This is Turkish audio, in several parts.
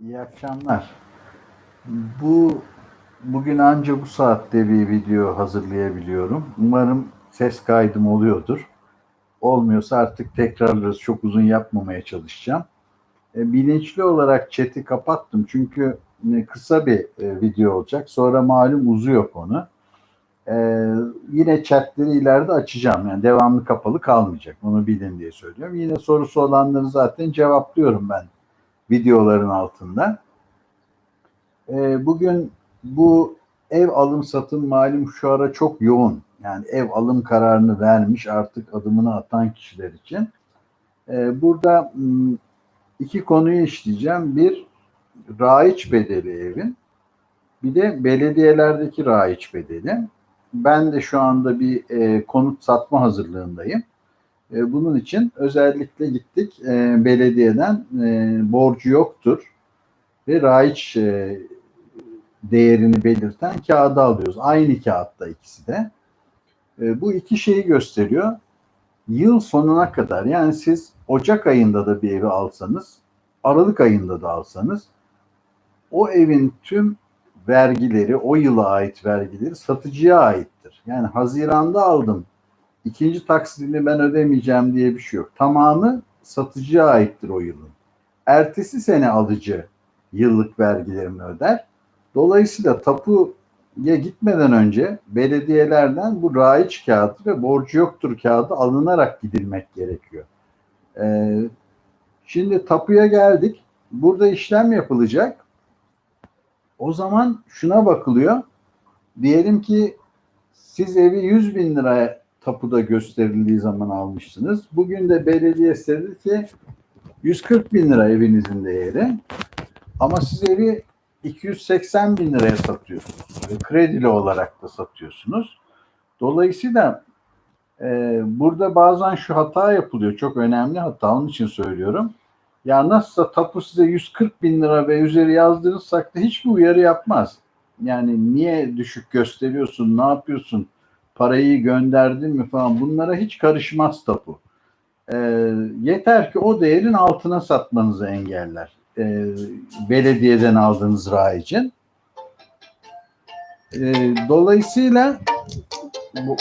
İyi akşamlar. Bu bugün anca bu saatte bir video hazırlayabiliyorum. Umarım ses kaydım oluyordur. Olmuyorsa artık tekrarlarız. Çok uzun yapmamaya çalışacağım. E, bilinçli olarak chat'i kapattım çünkü e, kısa bir e, video olacak. Sonra malum uzuyor konu. E, yine chatleri ileride açacağım. Yani devamlı kapalı kalmayacak. Onu bilin diye söylüyorum. Yine sorusu olanları zaten cevaplıyorum ben videoların altında. E, bugün bu ev alım satım malum şu ara çok yoğun. Yani ev alım kararını vermiş artık adımını atan kişiler için. E, burada m, iki konuyu işleyeceğim. Bir, raiç bedeli evin. Bir de belediyelerdeki raiç bedeli. Ben de şu anda bir e, konut satma hazırlığındayım. E, bunun için özellikle gittik e, belediyeden e, borcu yoktur ve raiç e, değerini belirten kağıdı alıyoruz. Aynı kağıtta ikisi de. E, bu iki şeyi gösteriyor. Yıl sonuna kadar yani siz Ocak ayında da bir evi alsanız, Aralık ayında da alsanız o evin tüm vergileri, o yıla ait vergileri satıcıya aittir. Yani Haziran'da aldım, ikinci taksidini ben ödemeyeceğim diye bir şey yok. Tamamı satıcıya aittir o yılın. Ertesi sene alıcı yıllık vergilerini öder. Dolayısıyla tapuya gitmeden önce belediyelerden bu raiç kağıdı ve borcu yoktur kağıdı alınarak gidilmek gerekiyor. Ee, şimdi tapuya geldik. Burada işlem yapılacak. O zaman şuna bakılıyor. Diyelim ki siz evi 100 bin liraya tapuda gösterildiği zaman almışsınız. Bugün de belediye istedi ki 140 bin lira evinizin değeri. Ama siz evi 280 bin liraya satıyorsunuz. Ve kredili olarak da satıyorsunuz. Dolayısıyla e, burada bazen şu hata yapılıyor. Çok önemli hata. Onun için söylüyorum. Ya nasılsa tapu size 140 bin lira ve üzeri yazdırırsak da hiçbir uyarı yapmaz. Yani niye düşük gösteriyorsun, ne yapıyorsun, parayı gönderdin mi falan bunlara hiç karışmaz tapu. E, yeter ki o değerin altına satmanızı engeller. E, belediyeden aldığınız rayicin. E, dolayısıyla bu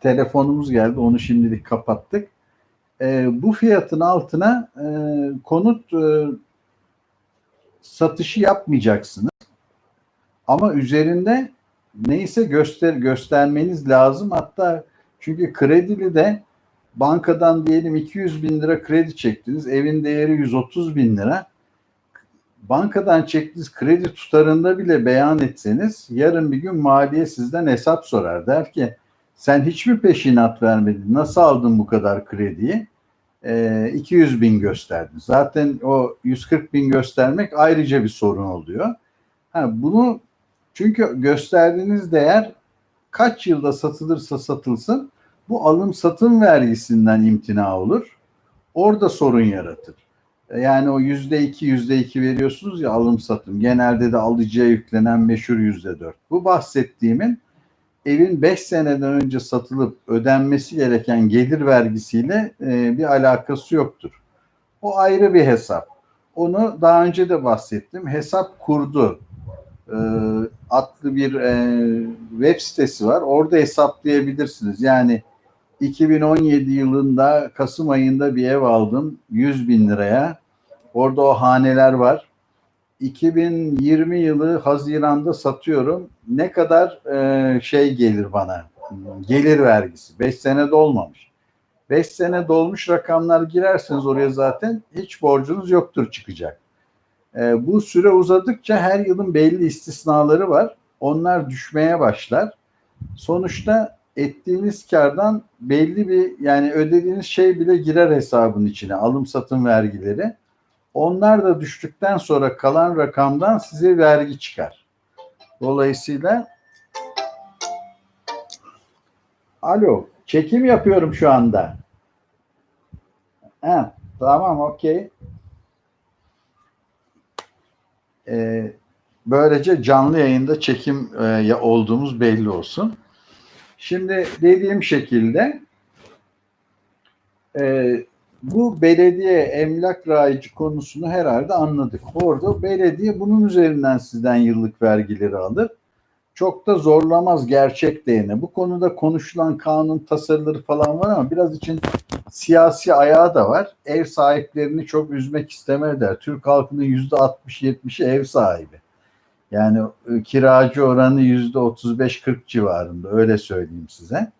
telefonumuz geldi. Onu şimdilik kapattık. E, bu fiyatın altına e, konut e, satışı yapmayacaksınız. Ama üzerinde neyse göster göstermeniz lazım. Hatta çünkü kredili de bankadan diyelim 200 bin lira kredi çektiniz. Evin değeri 130 bin lira. Bankadan çektiğiniz kredi tutarında bile beyan etseniz yarın bir gün maliye sizden hesap sorar. Der ki sen hiç mi peşinat vermedin? Nasıl aldın bu kadar krediyi? E, 200 bin gösterdin. Zaten o 140 bin göstermek ayrıca bir sorun oluyor. Ha, bunu çünkü gösterdiğiniz değer kaç yılda satılırsa satılsın bu alım satım vergisinden imtina olur. Orada sorun yaratır. Yani o yüzde iki, yüzde iki veriyorsunuz ya alım satım. Genelde de alıcıya yüklenen meşhur yüzde dört. Bu bahsettiğimin evin 5 seneden önce satılıp ödenmesi gereken gelir vergisiyle e, bir alakası yoktur. O ayrı bir hesap. Onu daha önce de bahsettim. Hesap kurdu e, adlı bir e, web sitesi var. Orada hesaplayabilirsiniz. Yani 2017 yılında Kasım ayında bir ev aldım 100 bin liraya. Orada o haneler var. 2020 yılı Haziran'da satıyorum. Ne kadar e, şey gelir bana? Gelir vergisi. 5 sene dolmamış. 5 sene dolmuş rakamlar girerseniz oraya zaten hiç borcunuz yoktur çıkacak. E, bu süre uzadıkça her yılın belli istisnaları var. Onlar düşmeye başlar. Sonuçta ettiğiniz kardan belli bir yani ödediğiniz şey bile girer hesabın içine. Alım satım vergileri. Onlar da düştükten sonra kalan rakamdan size vergi çıkar. Dolayısıyla Alo, çekim yapıyorum şu anda. Ha, tamam, okey. Ee, böylece canlı yayında çekim e, olduğumuz belli olsun. Şimdi dediğim şekilde e, bu belediye emlak raici konusunu herhalde anladık. Orada belediye bunun üzerinden sizden yıllık vergileri alır. Çok da zorlamaz gerçek değene. Bu konuda konuşulan kanun tasarıları falan var ama biraz için siyasi ayağı da var. Ev sahiplerini çok üzmek istemezler. Türk halkının yüzde 60-70'i ev sahibi. Yani e, kiracı oranı yüzde 35-40 civarında öyle söyleyeyim size.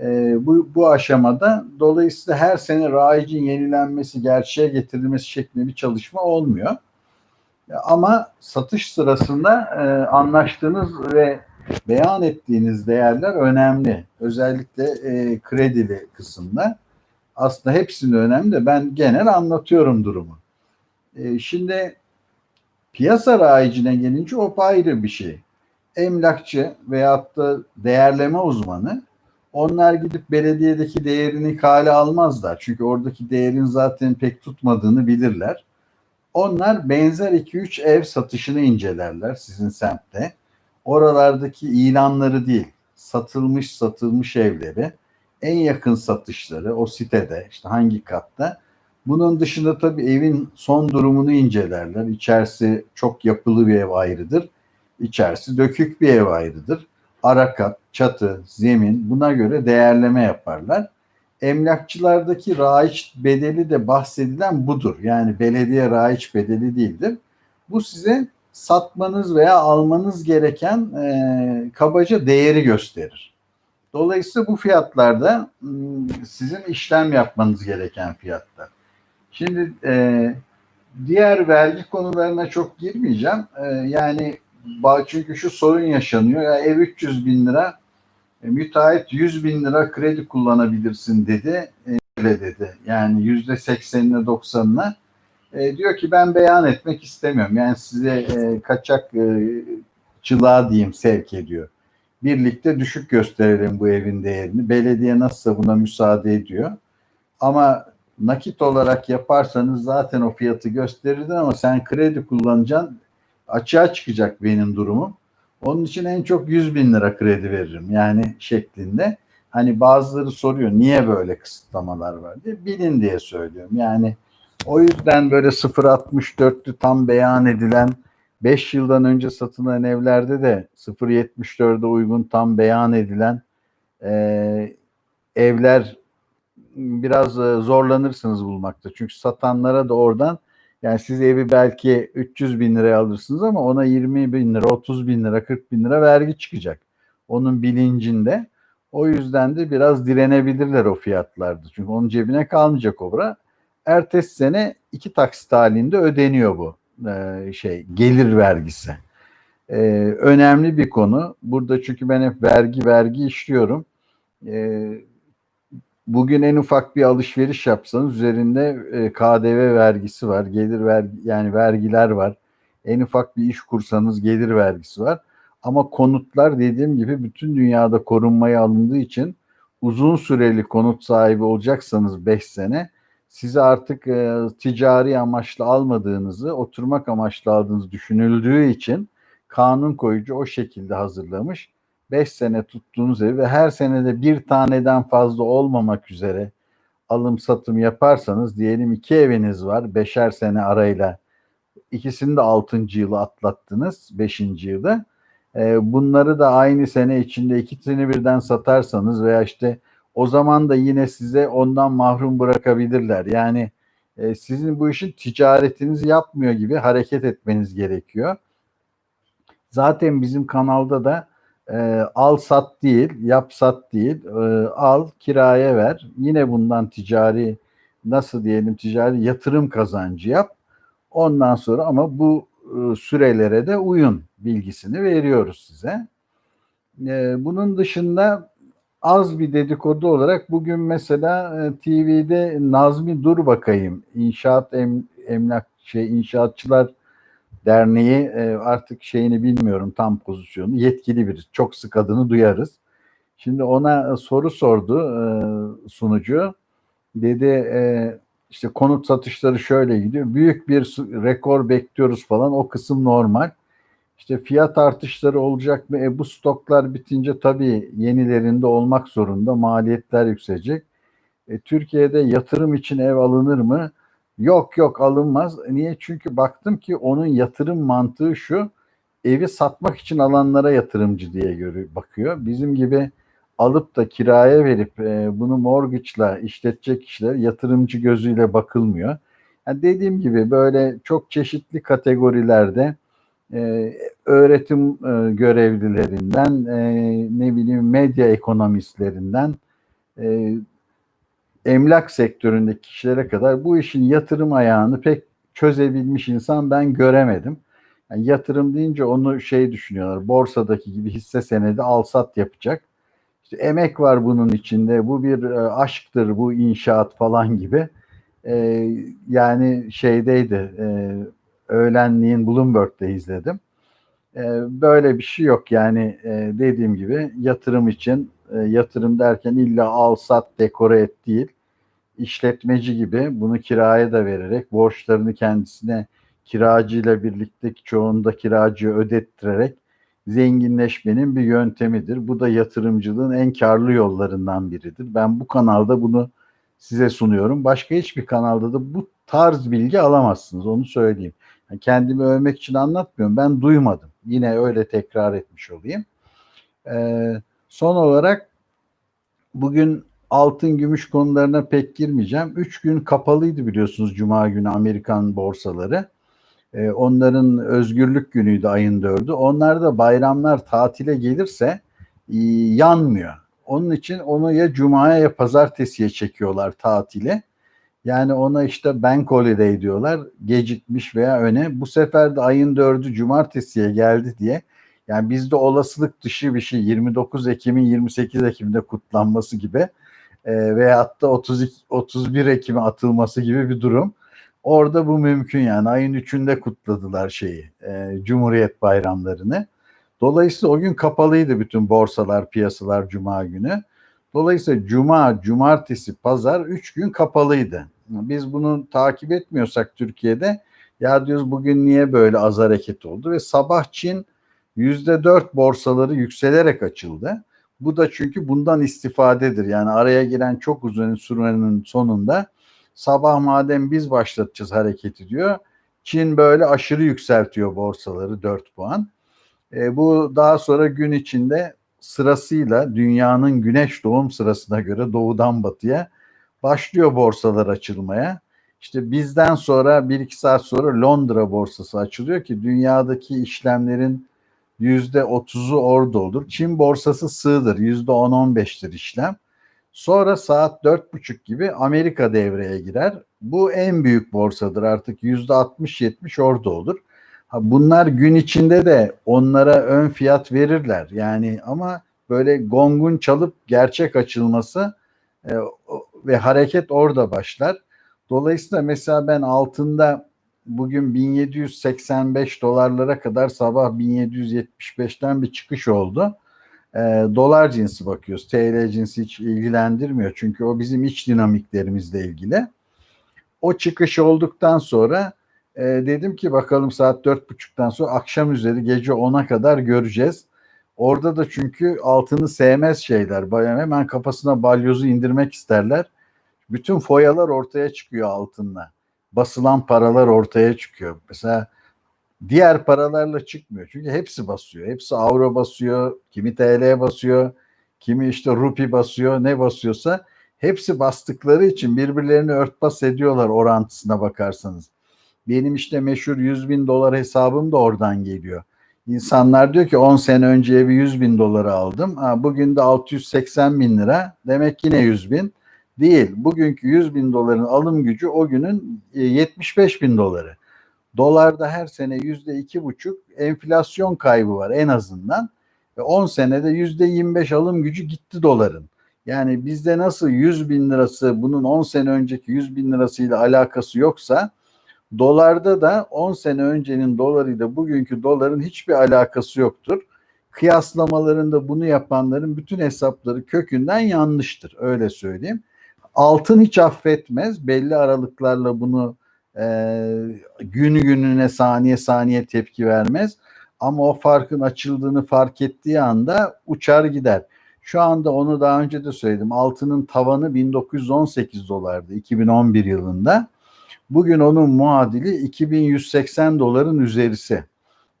E, bu, bu aşamada dolayısıyla her sene raicin yenilenmesi, gerçeğe getirilmesi şeklinde bir çalışma olmuyor. Ama satış sırasında e, anlaştığınız ve beyan ettiğiniz değerler önemli. Özellikle e, kredili kısımda. Aslında hepsinin önemli de ben genel anlatıyorum durumu. E, şimdi piyasa rayicine gelince o ayrı bir şey. Emlakçı veyahut da değerleme uzmanı onlar gidip belediyedeki değerini kale almazlar. Çünkü oradaki değerin zaten pek tutmadığını bilirler. Onlar benzer 2-3 ev satışını incelerler sizin semtte. Oralardaki ilanları değil, satılmış satılmış evleri, en yakın satışları o sitede işte hangi katta. Bunun dışında tabii evin son durumunu incelerler. İçerisi çok yapılı bir ev ayrıdır. İçerisi dökük bir ev ayrıdır. Ara kat, çatı, zemin buna göre değerleme yaparlar emlakçılardaki raiç bedeli de bahsedilen budur. Yani belediye raiç bedeli değildir. Bu size satmanız veya almanız gereken e, kabaca değeri gösterir. Dolayısıyla bu fiyatlarda sizin işlem yapmanız gereken fiyatlar. Şimdi e, diğer vergi konularına çok girmeyeceğim. E, yani çünkü şu sorun yaşanıyor. Ya ev 300 bin lira e, müteahhit 100 bin lira kredi kullanabilirsin dedi. E, öyle dedi. Yani yüzde seksenine doksanına. E, diyor ki ben beyan etmek istemiyorum. Yani size e, kaçak e, çılığa diyeyim sevk ediyor. Birlikte düşük gösterelim bu evin değerini. Belediye nasılsa buna müsaade ediyor. Ama nakit olarak yaparsanız zaten o fiyatı gösterirdin ama sen kredi kullanacaksın. Açığa çıkacak benim durumum. Onun için en çok 100 bin lira kredi veririm yani şeklinde. Hani bazıları soruyor niye böyle kısıtlamalar var diye bilin diye söylüyorum. Yani o yüzden böyle 0.64'lü tam beyan edilen 5 yıldan önce satılan evlerde de 0.74'e uygun tam beyan edilen e, evler biraz zorlanırsınız bulmakta. Çünkü satanlara da oradan yani siz evi belki 300 bin liraya alırsınız ama ona 20 bin lira, 30 bin lira, 40 bin lira vergi çıkacak. Onun bilincinde. O yüzden de biraz direnebilirler o fiyatlarda. Çünkü onun cebine kalmayacak obra. Ertesi sene iki taksit halinde ödeniyor bu e, şey gelir vergisi. E, önemli bir konu. Burada çünkü ben hep vergi vergi işliyorum. E, bugün en ufak bir alışveriş yapsanız üzerinde e, KDV vergisi var, gelir vergi yani vergiler var. En ufak bir iş kursanız gelir vergisi var. Ama konutlar dediğim gibi bütün dünyada korunmaya alındığı için uzun süreli konut sahibi olacaksanız 5 sene sizi artık e, ticari amaçlı almadığınızı, oturmak amaçlı aldığınız düşünüldüğü için kanun koyucu o şekilde hazırlamış 5 sene tuttuğunuz ev ve her senede bir taneden fazla olmamak üzere alım satım yaparsanız diyelim iki eviniz var beşer sene arayla ikisini de 6. yılı atlattınız 5. yılda e, bunları da aynı sene içinde ikisini birden satarsanız veya işte o zaman da yine size ondan mahrum bırakabilirler. Yani e, sizin bu işin ticaretinizi yapmıyor gibi hareket etmeniz gerekiyor. Zaten bizim kanalda da e, al sat değil, yap sat değil, e, al kiraya ver. Yine bundan ticari nasıl diyelim ticari yatırım kazancı yap. Ondan sonra ama bu e, sürelere de uyun bilgisini veriyoruz size. E, bunun dışında az bir dedikodu olarak bugün mesela e, TV'de Nazmi Dur bakayım inşaat em, emlak şey inşaatçılar Derneği e, artık şeyini bilmiyorum tam pozisyonu yetkili biri. Çok sık adını duyarız. Şimdi ona soru sordu e, sunucu. Dedi e, işte konut satışları şöyle gidiyor. Büyük bir rekor bekliyoruz falan. O kısım normal. İşte fiyat artışları olacak mı? E bu stoklar bitince tabii yenilerinde olmak zorunda. Maliyetler yükselecek. E, Türkiye'de yatırım için ev alınır mı? Yok yok alınmaz. Niye? Çünkü baktım ki onun yatırım mantığı şu. Evi satmak için alanlara yatırımcı diye görü bakıyor. Bizim gibi alıp da kiraya verip e, bunu mortgage'la işletecek kişiler yatırımcı gözüyle bakılmıyor. Yani dediğim gibi böyle çok çeşitli kategorilerde e, öğretim e, görevlilerinden e, ne bileyim medya ekonomistlerinden e, emlak sektöründeki kişilere kadar bu işin yatırım ayağını pek çözebilmiş insan ben göremedim. Yani yatırım deyince onu şey düşünüyorlar. Borsadaki gibi hisse senedi al sat yapacak. İşte emek var bunun içinde. Bu bir e, aşktır, bu inşaat falan gibi. E, yani şeydeydi. E, öğlenliğin Bloomberg'de izledim. E, böyle bir şey yok. Yani e, dediğim gibi yatırım için e, yatırım derken illa al sat dekore et değil. İşletmeci gibi bunu kiraya da vererek borçlarını kendisine kiracıyla birlikte çoğunda kiracıya ödettirerek zenginleşmenin bir yöntemidir. Bu da yatırımcılığın en karlı yollarından biridir. Ben bu kanalda bunu size sunuyorum. Başka hiçbir kanalda da bu tarz bilgi alamazsınız. Onu söyleyeyim. Kendimi övmek için anlatmıyorum. Ben duymadım. Yine öyle tekrar etmiş olayım. Ee, son olarak bugün altın gümüş konularına pek girmeyeceğim. Üç gün kapalıydı biliyorsunuz Cuma günü Amerikan borsaları. Ee, onların özgürlük günüydü ayın dördü. Onlar da bayramlar tatile gelirse e, yanmıyor. Onun için onu ya Cuma'ya ya Pazartesi'ye çekiyorlar tatile. Yani ona işte bank holiday diyorlar. Gecikmiş veya öne. Bu sefer de ayın dördü Cumartesi'ye geldi diye. Yani bizde olasılık dışı bir şey 29 Ekim'in 28 Ekim'de kutlanması gibi e, veyahut da 32, 31 Ekim'e atılması gibi bir durum. Orada bu mümkün yani ayın üçünde kutladılar şeyi e, Cumhuriyet bayramlarını. Dolayısıyla o gün kapalıydı bütün borsalar, piyasalar Cuma günü. Dolayısıyla Cuma, Cumartesi, Pazar üç gün kapalıydı. Biz bunu takip etmiyorsak Türkiye'de ya diyoruz bugün niye böyle az hareket oldu ve sabah Çin yüzde dört borsaları yükselerek açıldı. Bu da çünkü bundan istifadedir. Yani araya giren çok uzun sürenin sonunda sabah madem biz başlatacağız hareketi diyor. Çin böyle aşırı yükseltiyor borsaları 4 puan. E, bu daha sonra gün içinde sırasıyla dünyanın güneş doğum sırasına göre doğudan batıya başlıyor borsalar açılmaya. İşte bizden sonra 1-2 saat sonra Londra borsası açılıyor ki dünyadaki işlemlerin yüzde otuzu orada olur. Çin borsası sığdır. Yüzde on on beştir işlem. Sonra saat dört buçuk gibi Amerika devreye girer. Bu en büyük borsadır artık yüzde altmış yetmiş orada olur. Bunlar gün içinde de onlara ön fiyat verirler. Yani ama böyle gongun çalıp gerçek açılması e, ve hareket orada başlar. Dolayısıyla mesela ben altında bugün 1785 dolarlara kadar sabah 1775'ten bir çıkış oldu. E, dolar cinsi bakıyoruz. TL cinsi hiç ilgilendirmiyor. Çünkü o bizim iç dinamiklerimizle ilgili. O çıkış olduktan sonra e, dedim ki bakalım saat dört buçuktan sonra akşam üzeri gece 10'a kadar göreceğiz. Orada da çünkü altını sevmez şeyler. Bayan hemen kafasına balyozu indirmek isterler. Bütün foyalar ortaya çıkıyor altınla basılan paralar ortaya çıkıyor. Mesela diğer paralarla çıkmıyor. Çünkü hepsi basıyor. Hepsi avro basıyor, kimi TL basıyor, kimi işte rupi basıyor, ne basıyorsa hepsi bastıkları için birbirlerini örtbas ediyorlar orantısına bakarsanız. Benim işte meşhur 100 bin dolar hesabım da oradan geliyor. İnsanlar diyor ki 10 sene önce evi 100 bin dolara aldım. Ha, bugün de 680 bin lira. Demek yine 100 bin değil. Bugünkü 100 bin doların alım gücü o günün 75 e, bin doları. Dolarda her sene yüzde iki buçuk enflasyon kaybı var en azından. Ve 10 senede yüzde 25 alım gücü gitti doların. Yani bizde nasıl 100 bin lirası bunun 10 sene önceki 100 bin lirasıyla alakası yoksa dolarda da 10 sene öncenin dolarıyla bugünkü doların hiçbir alakası yoktur. Kıyaslamalarında bunu yapanların bütün hesapları kökünden yanlıştır öyle söyleyeyim. Altın hiç affetmez. Belli aralıklarla bunu e, günü gününe saniye saniye tepki vermez. Ama o farkın açıldığını fark ettiği anda uçar gider. Şu anda onu daha önce de söyledim. Altının tavanı 1918 dolardı 2011 yılında. Bugün onun muadili 2180 doların üzerisi.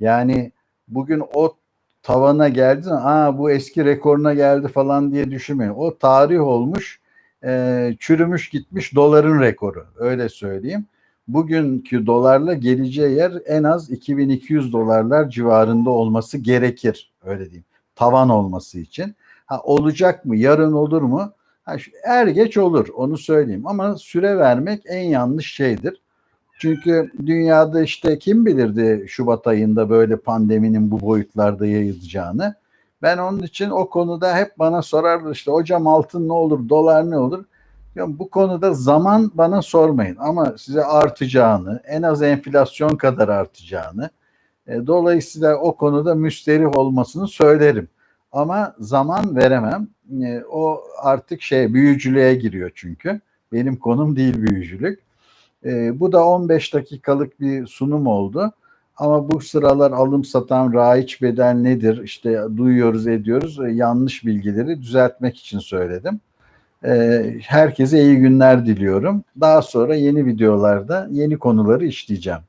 Yani bugün o tavana geldi, aa bu eski rekoruna geldi falan diye düşünmeyin. O tarih olmuş, e, çürümüş gitmiş doların rekoru. Öyle söyleyeyim. Bugünkü dolarla geleceği yer en az 2200 dolarlar civarında olması gerekir. Öyle diyeyim. Tavan olması için. Ha, olacak mı? Yarın olur mu? Ha, er geç olur. Onu söyleyeyim. Ama süre vermek en yanlış şeydir. Çünkü dünyada işte kim bilirdi Şubat ayında böyle pandeminin bu boyutlarda yayılacağını. Ben onun için o konuda hep bana sorarlar işte hocam altın ne olur, dolar ne olur? Ya bu konuda zaman bana sormayın ama size artacağını, en az enflasyon kadar artacağını, e, dolayısıyla o konuda müsterih olmasını söylerim. Ama zaman veremem. E, o artık şey büyücülüğe giriyor çünkü. Benim konum değil büyücülük. E, bu da 15 dakikalık bir sunum oldu. Ama bu sıralar alım satan raiç bedel nedir? İşte duyuyoruz, ediyoruz. E, yanlış bilgileri düzeltmek için söyledim. E, herkese iyi günler diliyorum. Daha sonra yeni videolarda yeni konuları işleyeceğim.